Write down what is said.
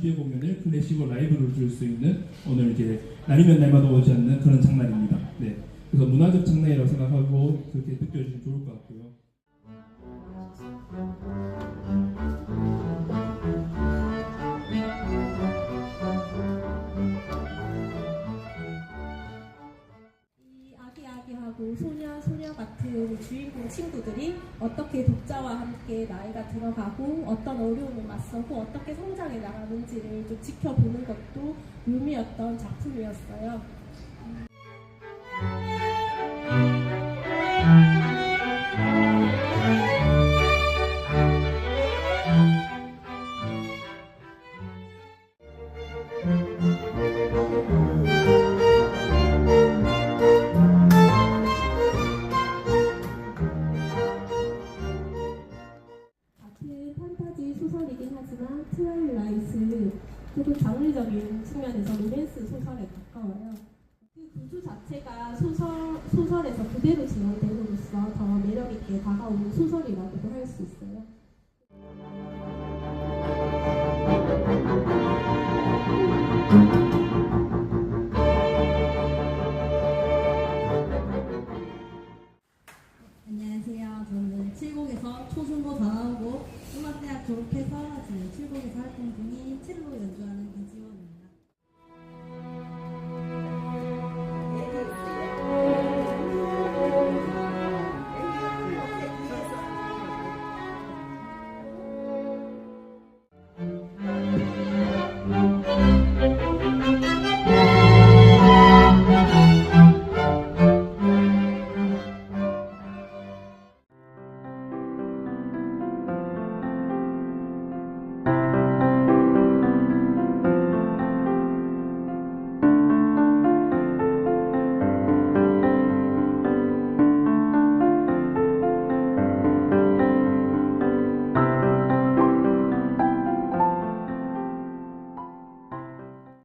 주제 공연을 클래식으로 라이브로 줄수 있는 오늘 이제 날이면 날마다 오지 않는 그런 장날입니다. 네. 그래서 문화적 장난이라고 생각하고 그렇게 느껴지면 좋을 것 같고요. 아기아기하고 소녀 소녀 같은 주인공 친구들이 어떻게 독자와 함께 나이가 들어가고 어떤 어려움을 맞서고 어떻게 성장해 나가는지를 좀 지켜보는 것도 묘미였던 작품이었어요. 하지만 트와일라이트 조금 장르적인 측면에서 로맨스 소설에 가까워요. 그 구조 자체가 소설, 소설에서 그대로 진행됨으로써 더 매력있게 다가오는 소설이라고도 할 수 있어요. 안녕하세요. 저는 칠곡에서 초중고 다 나오고 음악대학 졸업해서 지금 칠곡에서 활동 중인 첼로 연주하는